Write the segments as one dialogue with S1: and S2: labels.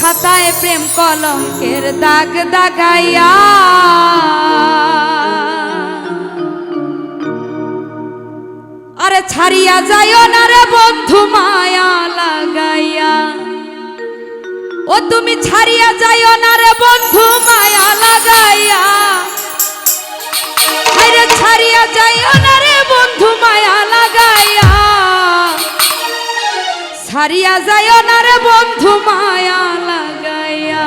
S1: খাতায় প্রেম কলঙ্কের দাগ দাগাইয়া। আরে ছাড়িয়া যাইও না রে বন্ধু মায়া লাগাইয়া। ও তুমি ছাড়িয়া যাইও না রে বন্ধু মায়া লাগাইয়া। আরে ছাড়িয়া যাইও না রে বন্ধু মায়া লাগাইয়া। ছাড়িয়া যায় না বন্ধু মায়া লাগাইয়া।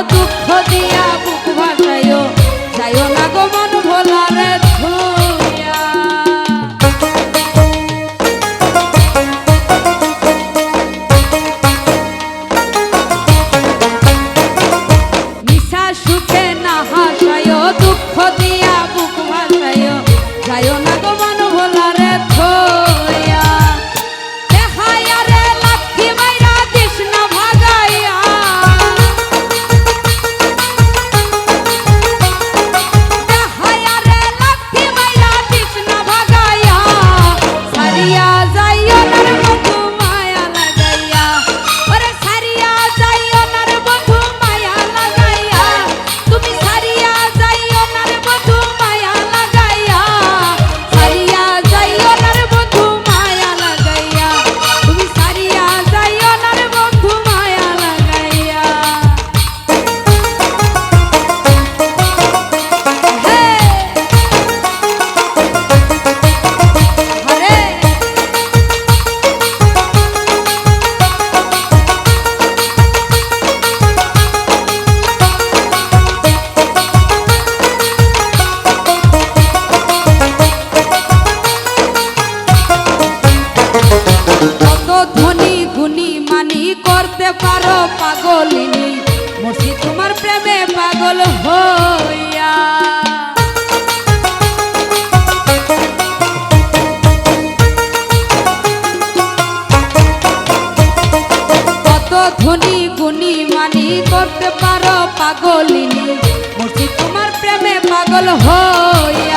S1: I'll tu করতে পারো পাগলিনী। মরছি তোমার প্রেমে পাগল হইয়া। ধনী গুণী মানি করতে পারো পাগলিনী। মরছি তোমার প্রেমে পাগল হইয়া।